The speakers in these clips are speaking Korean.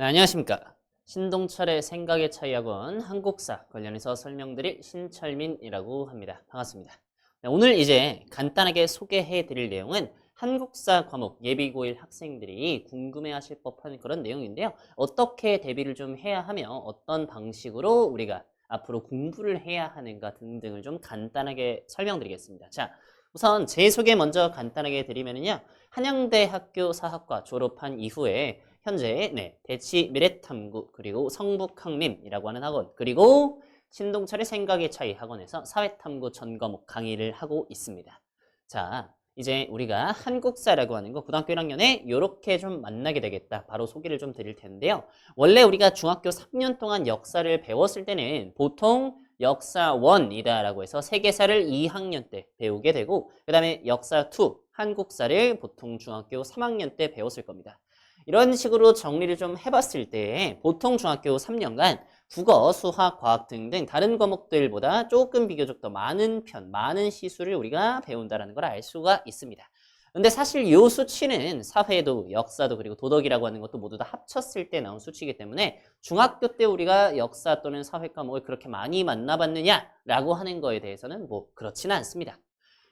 네, 안녕하십니까. 신동철의 생각의 차이학원 한국사 관련해서 설명드릴 신철민이라고 합니다. 반갑습니다. 네, 오늘 이제 간단하게 소개해 드릴 내용은 한국사 과목 예비고일 학생들이 궁금해하실 법한 그런 내용인데요. 어떻게 대비를 좀 해야 하며 어떤 방식으로 우리가 앞으로 공부를 해야 하는가 등등을 좀 간단하게 설명드리겠습니다. 자, 우선 제 소개 먼저 간단하게 드리면요. 한양대 학교 사학과 졸업한 이후에 현재 네, 대치 미래탐구 그리고 성북항림이라고 하는 학원 그리고 신동철의 생각의 차이 학원에서 사회탐구 전 과목 강의를 하고 있습니다. 자, 이제 우리가 한국사라고 하는 거 고등학교 1학년에 이렇게 좀 만나게 되겠다. 바로 소개를 좀 드릴 텐데요. 원래 우리가 중학교 3년 동안 역사를 배웠을 때는 보통 역사 1이다라고 해서 세계사를 2학년 때 배우게 되고 그 다음에 역사 2, 한국사를 보통 중학교 3학년 때 배웠을 겁니다. 이런 식으로 정리를 좀 해봤을 때 보통 중학교 3년간 국어, 수학, 과학 등등 다른 과목들보다 조금 비교적 더 많은 편, 많은 시수를 우리가 배운다는 걸 알 수가 있습니다. 근데 사실 이 수치는 사회도, 역사도, 그리고 도덕이라고 하는 것도 모두 다 합쳤을 때 나온 수치이기 때문에 중학교 때 우리가 역사 또는 사회 과목을 그렇게 많이 만나봤느냐라고 하는 거에 대해서는 뭐 그렇지는 않습니다.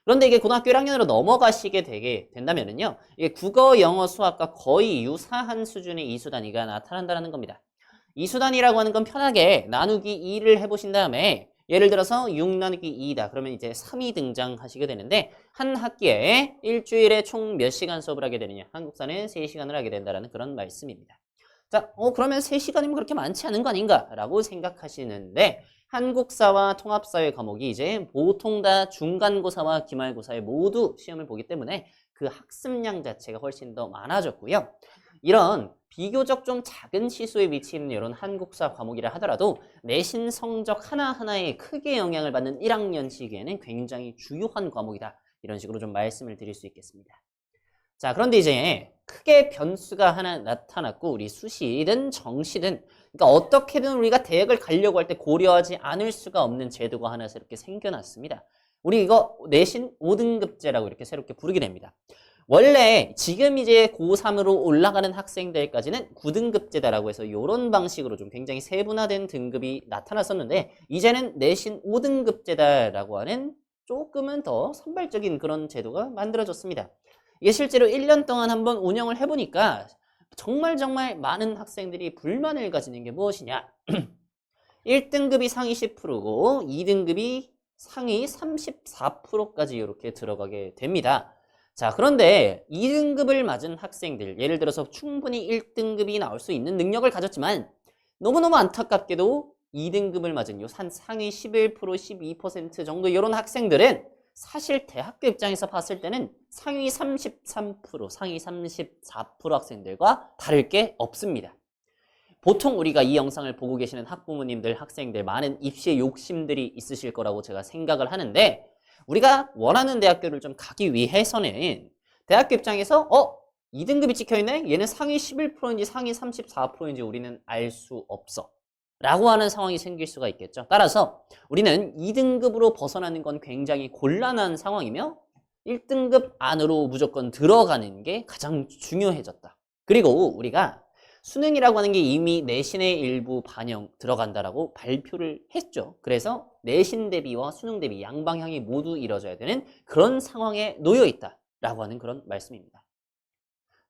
그런데 이게 고등학교 1학년으로 넘어가시게 되게 된다면은요, 이게 국어, 영어, 수학과 거의 유사한 수준의 이수 단위가 나타난다는 겁니다. 이수 단위라고 하는 건 편하게 나누기 2를 해보신 다음에 예를 들어서 6 나누기 2다. 그러면 이제 3이 등장하시게 되는데 한 학기에 일주일에 총 몇 시간 수업을 하게 되느냐? 한국사는 3시간을 하게 된다는 그런 말씀입니다. 자, 어, 그러면 3시간이면 그렇게 많지 않은 거 아닌가? 라고 생각하시는데 한국사와 통합사회 과목이 이제 보통 다 중간고사와 기말고사에 모두 시험을 보기 때문에 그 학습량 자체가 훨씬 더 많아졌고요. 이런 비교적 좀 작은 시수에 위치해 이런 한국사 과목이라 하더라도 내신 성적 하나하나에 크게 영향을 받는 1학년 시기에는 굉장히 중요한 과목이다. 이런 식으로 좀 말씀을 드릴 수 있겠습니다. 자, 그런데 이제 크게 변수가 하나 나타났고 우리 수시든 정시든 그러니까 어떻게든 우리가 대학을 가려고 할 때 고려하지 않을 수가 없는 제도가 하나 새롭게 생겨났습니다. 우리 이거 내신 5등급제라고 이렇게 새롭게 부르게 됩니다. 원래 지금 이제 고3으로 올라가는 학생들까지는 9등급제다라고 해서 이런 방식으로 좀 굉장히 세분화된 등급이 나타났었는데 이제는 내신 5등급제다라고 하는 조금은 더 선발적인 그런 제도가 만들어졌습니다. 이게 실제로 1년 동안 한번 운영을 해보니까 정말 정말 많은 학생들이 불만을 가지는 게 무엇이냐 1등급이 상위 10%고 2등급이 상위 34%까지 이렇게 들어가게 됩니다. 자, 그런데 2등급을 맞은 학생들, 예를 들어서 충분히 1등급이 나올 수 있는 능력을 가졌지만 너무너무 안타깝게도 2등급을 맞은 요 산 상위 11%, 12% 정도 이런 학생들은 사실 대학교 입장에서 봤을 때는 상위 33%, 상위 34% 학생들과 다를 게 없습니다. 보통 우리가 이 영상을 보고 계시는 학부모님들, 학생들 많은 입시에 욕심들이 있으실 거라고 제가 생각을 하는데 우리가 원하는 대학교를 좀 가기 위해서는 대학교 입장에서 어? 2등급이 찍혀있네? 얘는 상위 11%인지 상위 34%인지 우리는 알 수 없어. 라고 하는 상황이 생길 수가 있겠죠. 따라서 우리는 2등급으로 벗어나는 건 굉장히 곤란한 상황이며 1등급 안으로 무조건 들어가는 게 가장 중요해졌다. 그리고 우리가 수능이라고 하는 게 이미 내신의 일부 반영 들어간다라고 발표를 했죠. 그래서 내신 대비와 수능 대비 양방향이 모두 이루어져야 되는 그런 상황에 놓여 있다라고 하는 그런 말씀입니다.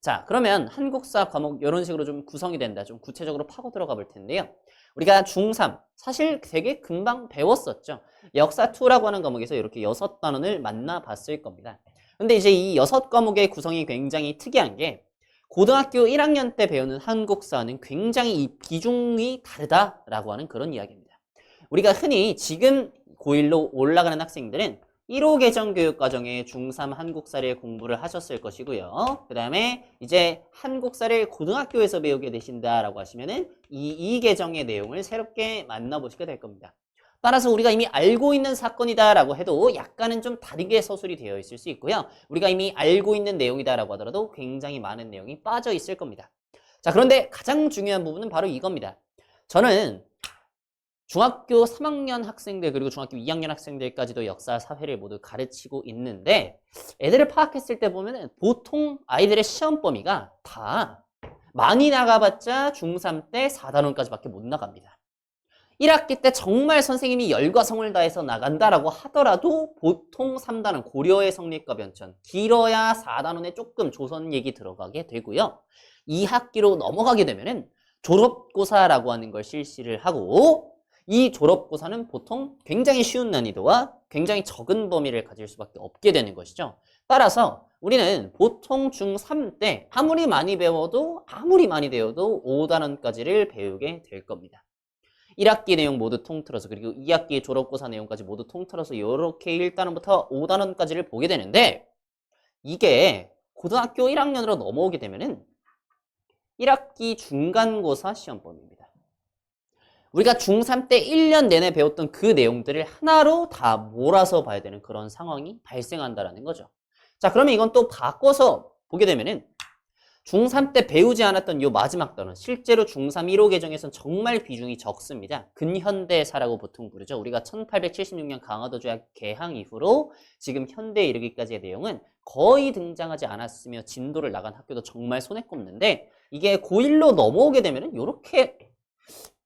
자, 그러면 한국사 과목 이런 식으로 좀 구성이 된다. 좀 구체적으로 파고 들어가 볼 텐데요. 우리가 중3 사실 되게 금방 배웠었죠. 역사2라고 하는 과목에서 이렇게 여섯 단원을 만나봤을 겁니다. 근데 이제 이 여섯 과목의 구성이 굉장히 특이한 게 고등학교 1학년 때 배우는 한국사는 굉장히 이 비중이 다르다라고 하는 그런 이야기입니다. 우리가 흔히 지금 고1로 올라가는 학생들은 1호 개정 교육 과정에 중3 한국사를 공부를 하셨을 것이고요. 그 다음에 이제 한국사를 고등학교에서 배우게 되신다라고 하시면은 이 2개정의 내용을 새롭게 만나보시게 될 겁니다. 따라서 우리가 이미 알고 있는 사건이다라고 해도 약간은 좀 다르게 서술이 되어 있을 수 있고요. 우리가 이미 알고 있는 내용이다라고 하더라도 굉장히 많은 내용이 빠져 있을 겁니다. 자, 그런데 가장 중요한 부분은 바로 이겁니다. 저는 중학교 3학년 학생들 그리고 중학교 2학년 학생들까지도 역사 사회를 모두 가르치고 있는데 애들을 파악했을 때 보면 보통 아이들의 시험 범위가 다 많이 나가봤자 중3 때 4단원까지밖에 못 나갑니다. 1학기 때 정말 선생님이 열과 성을 다해서 나간다라고 하더라도 보통 3단원 고려의 성립과 변천 길어야 4단원에 조금 조선 얘기 들어가게 되고요. 2학기로 넘어가게 되면 은 졸업고사라고 하는 걸 실시를 하고 이 졸업고사는 보통 굉장히 쉬운 난이도와 굉장히 적은 범위를 가질 수밖에 없게 되는 것이죠. 따라서 우리는 보통 중3 때 아무리 많이 배워도 아무리 많이 배워도 5단원까지를 배우게 될 겁니다. 1학기 내용 모두 통틀어서 그리고 2학기 졸업고사 내용까지 모두 통틀어서 이렇게 1단원부터 5단원까지를 보게 되는데 이게 고등학교 1학년으로 넘어오게 되면은 1학기 중간고사 시험 범위입니다. 우리가 중3 때 1년 내내 배웠던 그 내용들을 하나로 다 몰아서 봐야 되는 그런 상황이 발생한다라는 거죠. 자, 그러면 이건 또 바꿔서 보게 되면은 중3 때 배우지 않았던 요 마지막 단원 실제로 중3 1호 개정에서는 정말 비중이 적습니다. 근현대사라고 보통 부르죠. 우리가 1876년 강화도 조약 개항 이후로 지금 현대에 이르기까지의 내용은 거의 등장하지 않았으며 진도를 나간 학교도 정말 손에 꼽는데 이게 고1로 넘어오게 되면은 요렇게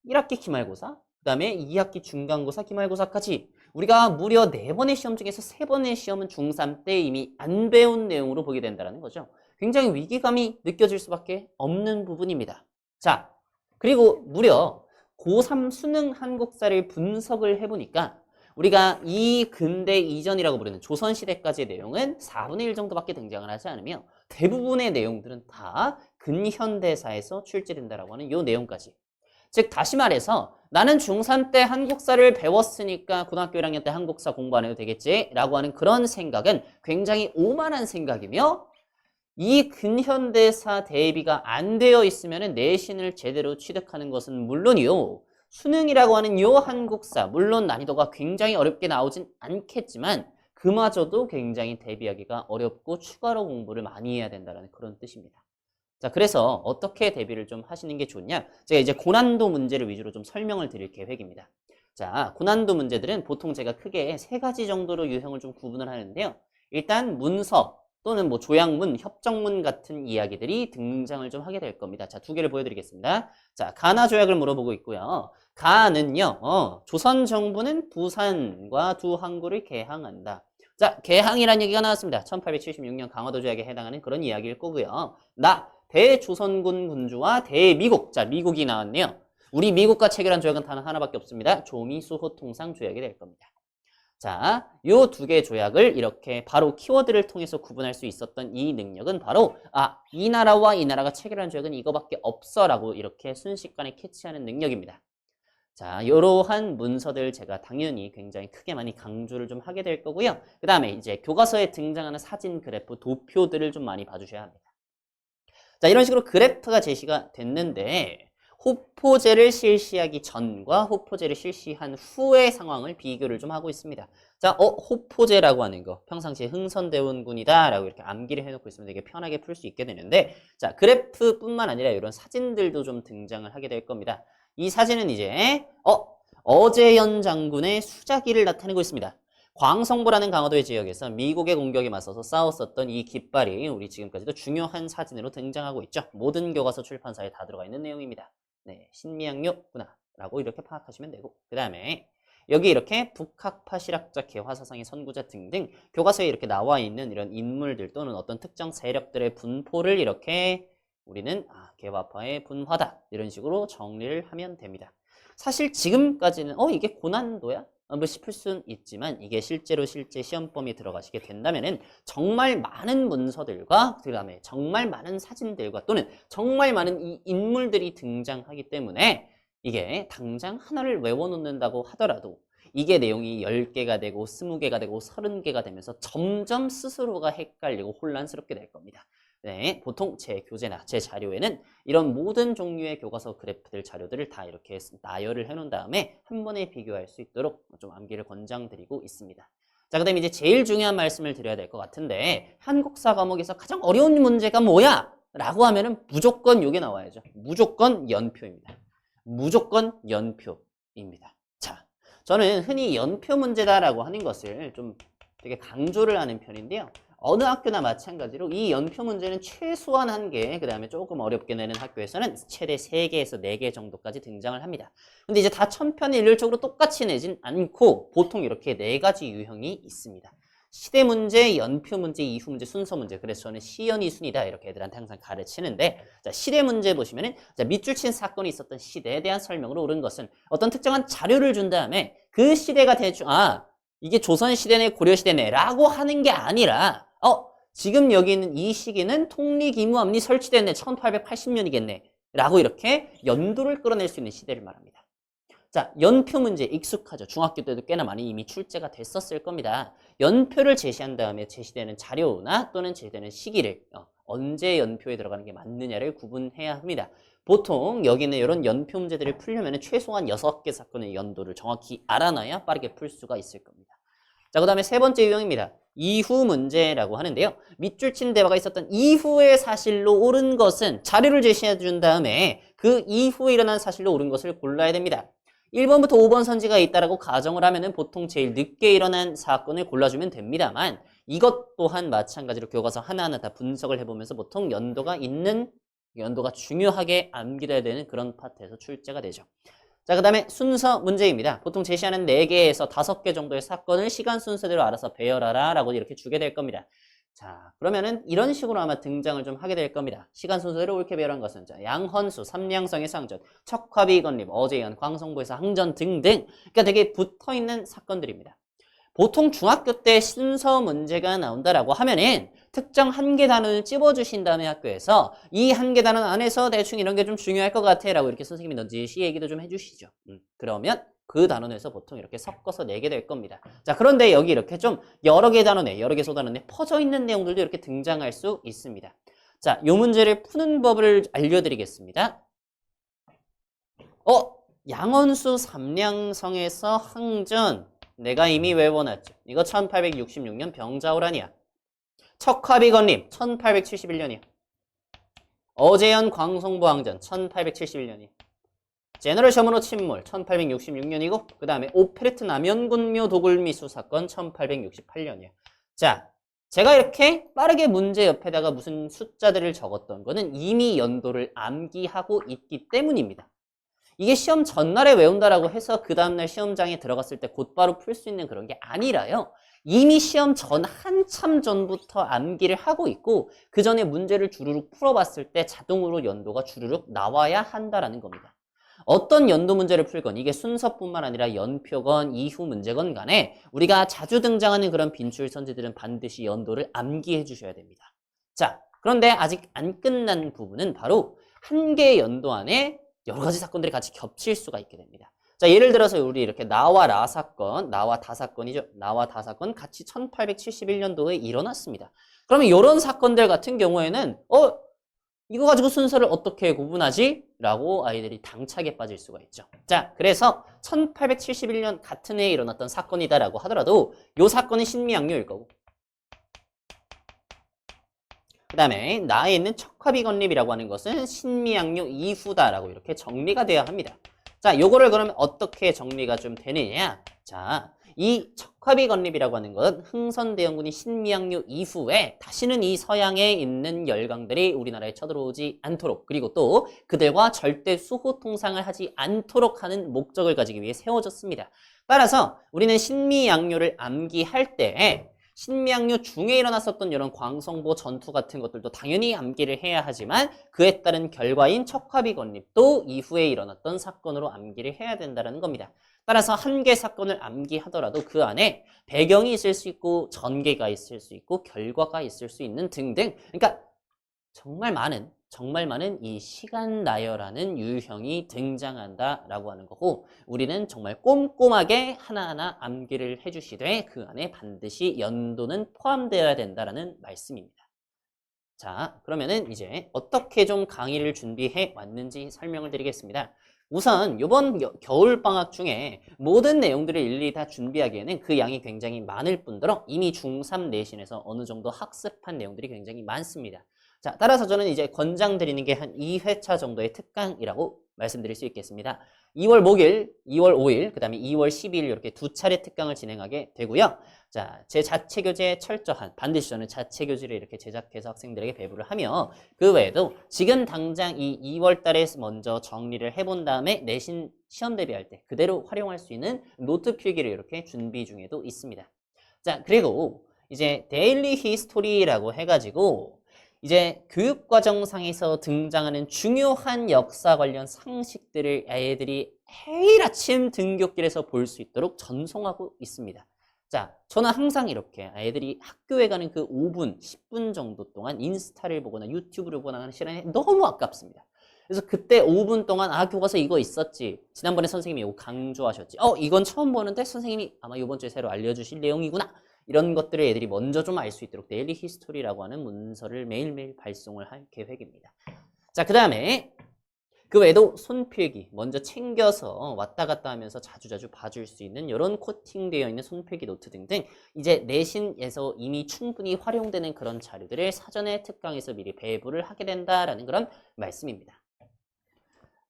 1학기 기말고사, 그 다음에 2학기 중간고사, 기말고사까지 우리가 무려 4번의 시험 중에서 3번의 시험은 중3 때 이미 안 배운 내용으로 보게 된다는 거죠. 굉장히 위기감이 느껴질 수밖에 없는 부분입니다. 자, 그리고 무려 고3 수능 한국사를 분석을 해보니까 우리가 이 근대 이전이라고 부르는 조선시대까지의 내용은 4분의 1 정도밖에 등장을 하지 않으며 대부분의 내용들은 다 근현대사에서 출제된다라고 하는 이 내용까지 즉 다시 말해서 나는 중3 때 한국사를 배웠으니까 고등학교 1학년 때 한국사 공부 안 해도 되겠지 라고 하는 그런 생각은 굉장히 오만한 생각이며 이 근현대사 대비가 안 되어 있으면 내신을 제대로 취득하는 것은 물론이요 수능이라고 하는 요 한국사 물론 난이도가 굉장히 어렵게 나오진 않겠지만 그마저도 굉장히 대비하기가 어렵고 추가로 공부를 많이 해야 된다는 그런 뜻입니다. 자, 그래서 어떻게 대비를 좀 하시는 게 좋냐? 제가 이제 고난도 문제를 위주로 좀 설명을 드릴 계획입니다. 자, 고난도 문제들은 보통 제가 크게 세 가지 정도로 유형을 좀 구분을 하는데요. 일단 문서 또는 뭐 조약문, 협정문 같은 이야기들이 등장을 좀 하게 될 겁니다. 자, 두 개를 보여드리겠습니다. 자, 가나 조약을 물어보고 있고요. 가는요, 어, 조선 정부는 부산과 두 항구를 개항한다. 자, 개항이라는 얘기가 나왔습니다. 1876년 강화도 조약에 해당하는 그런 이야기일 거고요. 나, 대조선군 군주와 대미국. 자, 미국이 나왔네요. 우리 미국과 체결한 조약은 단 하나밖에 없습니다. 조미수 호 통상 조약이 될 겁니다. 자, 요 두 개 조약을 이렇게 바로 키워드를 통해서 구분할 수 있었던 이 능력은 바로 아, 이 나라와 이 나라가 체결한 조약은 이거밖에 없어라고 이렇게 순식간에 캐치하는 능력입니다. 자, 이러한 문서들 제가 당연히 굉장히 크게 많이 강조를 좀 하게 될 거고요. 그 다음에 이제 교과서에 등장하는 사진 그래프, 도표들을 좀 많이 봐주셔야 합니다. 자, 이런 식으로 그래프가 제시가 됐는데 호포제를 실시하기 전과 호포제를 실시한 후의 상황을 비교를 좀 하고 있습니다. 자, 어, 호포제라고 하는 거 평상시에 흥선대원군이다 라고 이렇게 암기를 해놓고 있으면 되게 편하게 풀 수 있게 되는데 자, 그래프뿐만 아니라 이런 사진들도 좀 등장을 하게 될 겁니다. 이 사진은 이제 어, 어제연 장군의 수자기를 나타내고 있습니다. 광성보라는 강화도의 지역에서 미국의 공격에 맞서서 싸웠었던 이 깃발이 우리 지금까지도 중요한 사진으로 등장하고 있죠. 모든 교과서 출판사에 다 들어가 있는 내용입니다. 네, 신미양요 구나 라고 이렇게 파악하시면 되고 그 다음에 여기 이렇게 북학파 실학자 개화사상의 선구자 등등 교과서에 이렇게 나와 있는 이런 인물들 또는 어떤 특정 세력들의 분포를 이렇게 우리는 아, 개화파의 분화다 이런 식으로 정리를 하면 됩니다. 사실 지금까지는 어 이게 고난도야? 뭐 싶을 수는 있지만 이게 실제로 실제 시험범위에 들어가시게 된다면은 정말 많은 문서들과 그 다음에 정말 많은 사진들과 또는 정말 많은 이 인물들이 등장하기 때문에 이게 당장 하나를 외워놓는다고 하더라도 이게 내용이 10개가 되고 20개가 되고 30개가 되면서 점점 스스로가 헷갈리고 혼란스럽게 될 겁니다. 네, 보통 제 교재나 제 자료에는 이런 모든 종류의 교과서 그래프들 자료들을 다 이렇게 나열을 해놓은 다음에 한 번에 비교할 수 있도록 좀 암기를 권장드리고 있습니다. 자, 그 다음에 이제 제일 중요한 말씀을 드려야 될 것 같은데 한국사 과목에서 가장 어려운 문제가 뭐야? 라고 하면은 무조건 이게 나와야죠. 무조건 연표입니다. 무조건 연표입니다. 자, 저는 흔히 연표 문제다라고 하는 것을 좀 되게 강조를 하는 편인데요. 어느 학교나 마찬가지로 이 연표 문제는 최소한 한 개, 그 다음에 조금 어렵게 내는 학교에서는 최대 3개에서 4개 정도까지 등장을 합니다. 근데 이제 다 천편일률적으로 똑같이 내진 않고 보통 이렇게 네 가지 유형이 있습니다. 시대 문제, 연표 문제, 이후 문제, 순서 문제. 그래서 저는 시연이 순이다 이렇게 애들한테 항상 가르치는데 자, 시대 문제 보시면은 자, 밑줄 친 사건이 있었던 시대에 대한 설명으로 옳은 것은 어떤 특정한 자료를 준 다음에 그 시대가 대충 아 이게 조선 시대네 고려 시대네 라고 하는 게 아니라 어 지금 여기 있는 이 시기는 통리기무암리 설치됐네 1880년이겠네 라고 이렇게 연도를 끌어낼 수 있는 시대를 말합니다. 자, 연표 문제 익숙하죠. 중학교 때도 꽤나 많이 이미 출제가 됐었을 겁니다. 연표를 제시한 다음에 제시되는 자료나 또는 제시되는 시기를 어, 언제 연표에 들어가는 게 맞느냐를 구분해야 합니다. 보통 여기는 이런 연표 문제들을 풀려면 최소한 6개 사건의 연도를 정확히 알아놔야 빠르게 풀 수가 있을 겁니다. 자, 그 다음에 세 번째 유형입니다. 이후 문제라고 하는데요. 밑줄 친 대화가 있었던 이후의 사실로 옳은 것은 자료를 제시해 준 다음에 그 이후에 일어난 사실로 옳은 것을 골라야 됩니다. 1번부터 5번 선지가 있다라고 가정을 하면은 보통 제일 늦게 일어난 사건을 골라주면 됩니다만 이것 또한 마찬가지로 교과서 하나하나 다 분석을 해보면서 보통 연도가 있는 연도가 중요하게 암기돼야 되는 그런 파트에서 출제가 되죠. 자, 그 다음에 순서 문제입니다. 보통 제시하는 4개에서 5개 정도의 사건을 시간 순서대로 알아서 배열하라 라고 이렇게 주게 될 겁니다. 자, 그러면은 이런 식으로 아마 등장을 좀 하게 될 겁니다. 시간 순서대로 옳게 배열한 것은 자, 양헌수, 삼량성의 상전, 척화비 건립, 어제연, 광성부에서 항전 등등 그러니까 되게 붙어있는 사건들입니다. 보통 중학교 때 순서 문제가 나온다라고 하면은 특정 한 개 단원을 찝어주신 다음에 학교에서 이 한 개 단원 안에서 대충 이런 게 좀 중요할 것 같아 라고 이렇게 선생님이 넌지시 얘기도 좀 해주시죠. 음, 그러면 그 단원에서 보통 이렇게 섞어서 내게 될 겁니다. 자, 그런데 여기 이렇게 좀 여러 개 단원에, 여러 개 소단원에 퍼져 있는 내용들도 이렇게 등장할 수 있습니다. 자, 요 문제를 푸는 법을 알려드리겠습니다. 어? 양원수 삼량성에서 항전 내가 이미 외워놨죠. 이거 1866년 병자호란이야. 척화비 건립 1871년이야. 어제연 광송부 항전 1871년이야. 제너럴 셔머노 침몰 1866년이고 그 다음에 오페레트 남연군묘 도굴미수 사건 1868년이야. 자, 제가 이렇게 빠르게 문제 옆에다가 무슨 숫자들을 적었던 거는 이미 연도를 암기하고 있기 때문입니다. 이게 시험 전날에 외운다라고 해서 그 다음날 시험장에 들어갔을 때 곧바로 풀 수 있는 그런 게 아니라요. 이미 시험 전 한참 전부터 암기를 하고 있고 그 전에 문제를 주르륵 풀어봤을 때 자동으로 연도가 주르륵 나와야 한다라는 겁니다. 어떤 연도 문제를 풀건 이게 순서뿐만 아니라 연표건 이후 문제건 간에 우리가 자주 등장하는 그런 빈출 선지들은 반드시 연도를 암기해 주셔야 됩니다. 자, 그런데 아직 안 끝난 부분은 바로 한 개의 연도 안에 여러 가지 사건들이 같이 겹칠 수가 있게 됩니다. 자, 예를 들어서 우리 이렇게 나와 라 사건, 나와 다 사건이죠. 나와 다 사건 같이 1871년도에 일어났습니다. 그러면 이런 사건들 같은 경우에는 어 이거 가지고 순서를 어떻게 구분하지? 라고 아이들이 당차게 빠질 수가 있죠. 자, 그래서 1871년 같은 해에 일어났던 사건이다라고 하더라도 이 사건은 신미양요일 거고 그 다음에 나에 있는 척화비 건립이라고 하는 것은 신미양요 이후다라고 이렇게 정리가 되어야 합니다. 자, 요거를 그러면 어떻게 정리가 좀 되느냐? 자, 이 척화비 건립이라고 하는 것은 흥선대원군이 신미양요 이후에 다시는 이 서양에 있는 열강들이 우리나라에 쳐들어오지 않도록 그리고 또 그들과 절대 수호 통상을 하지 않도록 하는 목적을 가지기 위해 세워졌습니다. 따라서 우리는 신미양요를 암기할 때 신명류 중에 일어났었던 이런 광성보 전투 같은 것들도 당연히 암기를 해야 하지만 그에 따른 결과인 척화비 건립도 이후에 일어났던 사건으로 암기를 해야 된다는 겁니다. 따라서 한 개 사건을 암기하더라도 그 안에 배경이 있을 수 있고 전개가 있을 수 있고 결과가 있을 수 있는 등등 그러니까 정말 많은 정말 많은 이 시간 나열하는 유형이 등장한다라고 하는 거고 우리는 정말 꼼꼼하게 하나하나 암기를 해주시되 그 안에 반드시 연도는 포함되어야 된다라는 말씀입니다. 자 그러면은 이제 어떻게 좀 강의를 준비해 왔는지 설명을 드리겠습니다. 우선 이번 겨울방학 중에 모든 내용들을 일일이 다 준비하기에는 그 양이 굉장히 많을 뿐더러 이미 중3 내신에서 어느 정도 학습한 내용들이 굉장히 많습니다. 자, 따라서 저는 이제 권장드리는 게 한 2회차 정도의 특강이라고 말씀드릴 수 있겠습니다. 2월 목일, 2월 5일, 그 다음에 2월 12일 이렇게 두 차례 특강을 진행하게 되고요. 자, 제 자체 교재에 철저한, 반드시 저는 자체 교재를 이렇게 제작해서 학생들에게 배부를 하며 그 외에도 지금 당장 이 2월 달에 먼저 정리를 해본 다음에 내신 시험 대비할 때 그대로 활용할 수 있는 노트 필기를 이렇게 준비 중에도 있습니다. 자, 그리고 이제 데일리 히스토리라고 해가지고 이제 교육과정상에서 등장하는 중요한 역사 관련 상식들을 아이들이 매일 아침 등굣길에서 볼 수 있도록 전송하고 있습니다. 자, 저는 항상 이렇게 아이들이 학교에 가는 그 5분, 10분 정도 동안 인스타를 보거나 유튜브를 보거나 하는 시간이 너무 아깝습니다. 그래서 그때 5분 동안 아 교과서 이거 있었지. 지난번에 선생님이 이거 강조하셨지. 어 이건 처음 보는데 선생님이 아마 이번 주에 새로 알려주실 내용이구나. 이런 것들을 애들이 먼저 좀 알 수 있도록 데일리 히스토리라고 하는 문서를 매일매일 발송을 할 계획입니다. 자, 그 다음에 그 외에도 손필기 먼저 챙겨서 왔다 갔다 하면서 자주자주 봐줄 수 있는 이런 코팅되어 있는 손필기 노트 등등 이제 내신에서 이미 충분히 활용되는 그런 자료들을 사전에 특강에서 미리 배부를 하게 된다라는 그런 말씀입니다.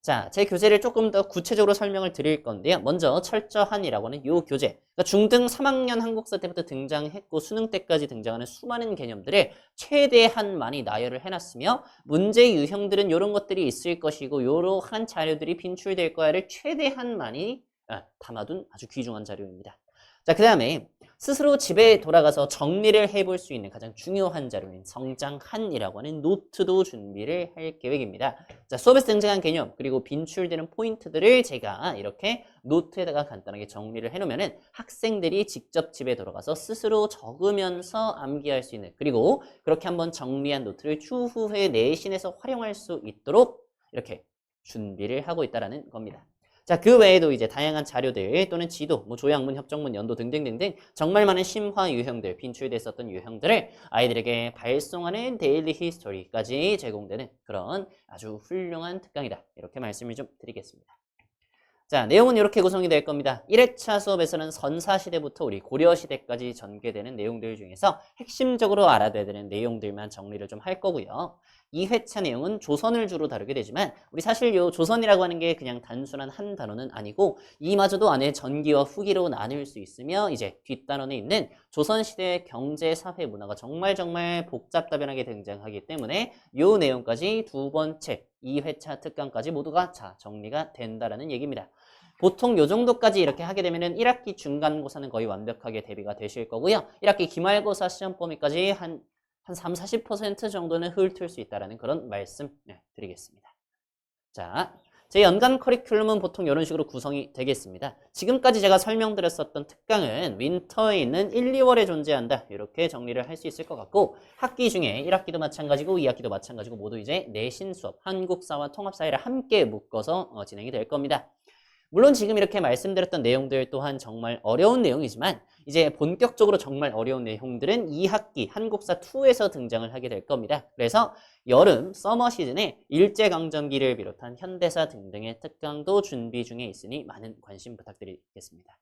자, 제 교재를 조금 더 구체적으로 설명을 드릴 건데요. 먼저 철저한이라고 하는 이 교재. 그러니까 중등 3학년 한국사 때부터 등장했고 수능 때까지 등장하는 수많은 개념들을 최대한 많이 나열을 해놨으며 문제 유형들은 이런 것들이 있을 것이고 이러한 자료들이 빈출될 거야를 최대한 많이 아, 담아둔 아주 귀중한 자료입니다. 자, 그 다음에 스스로 집에 돌아가서 정리를 해볼 수 있는 가장 중요한 자료인 성장한이라고 하는 노트도 준비를 할 계획입니다. 자, 수업에서 등장한 개념 그리고 빈출되는 포인트들을 제가 이렇게 노트에다가 간단하게 정리를 해놓으면은 학생들이 직접 집에 돌아가서 스스로 적으면서 암기할 수 있는 그리고 그렇게 한번 정리한 노트를 추후에 내신에서 활용할 수 있도록 이렇게 준비를 하고 있다라는 겁니다. 자, 그 외에도 이제 다양한 자료들 또는 지도, 뭐 조약문, 협정문, 연도 등등등등 정말 많은 심화 유형들, 빈출됐었던 유형들을 아이들에게 발송하는 데일리 히스토리까지 제공되는 그런 아주 훌륭한 특강이다. 이렇게 말씀을 좀 드리겠습니다. 자, 내용은 이렇게 구성이 될 겁니다. 1회차 수업에서는 선사시대부터 우리 고려시대까지 전개되는 내용들 중에서 핵심적으로 알아둬야 되는 내용들만 정리를 좀 할 거고요. 2회차 내용은 조선을 주로 다루게 되지만 우리 사실 요 조선이라고 하는 게 그냥 단순한 한 단어는 아니고 이마저도 안에 전기와 후기로 나눌 수 있으며 이제 뒷단원에 있는 조선시대의 경제, 사회, 문화가 정말 정말 복잡다변하게 등장하기 때문에 요 내용까지 두 번째 2회차 특강까지 모두가 자 정리가 된다라는 얘기입니다. 보통 요 정도까지 이렇게 하게 되면은 1학기 중간고사는 거의 완벽하게 대비가 되실 거고요. 1학기 기말고사 시험 범위까지 한, 한 3, 40% 정도는 훑을 수 있다는 그런 말씀 네, 드리겠습니다. 자, 제 연간 커리큘럼은 보통 이런 식으로 구성이 되겠습니다. 지금까지 제가 설명드렸었던 특강은 윈터에 있는 1, 2월에 존재한다. 이렇게 정리를 할 수 있을 것 같고 학기 중에 1학기도 마찬가지고 2학기도 마찬가지고 모두 이제 내신 수업, 한국사와 통합사회를 함께 묶어서 어, 진행이 될 겁니다. 물론 지금 이렇게 말씀드렸던 내용들 또한 정말 어려운 내용이지만 이제 본격적으로 정말 어려운 내용들은 2학기 한국사 2에서 등장을 하게 될 겁니다. 그래서 여름 서머 시즌에 일제강점기를 비롯한 현대사 등등의 특강도 준비 중에 있으니 많은 관심 부탁드리겠습니다.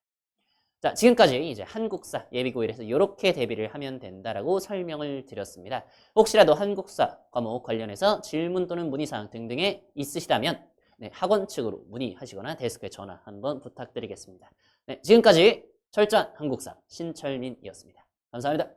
자, 지금까지 이제 한국사 예비고일에서 이렇게 대비를 하면 된다라고 설명을 드렸습니다. 혹시라도 한국사 과목 관련해서 질문 또는 문의사항 등등에 있으시다면 네, 학원 측으로 문의하시거나 데스크에 전화 한번 부탁드리겠습니다. 네, 지금까지 철저한 한국사 신철민이었습니다. 감사합니다.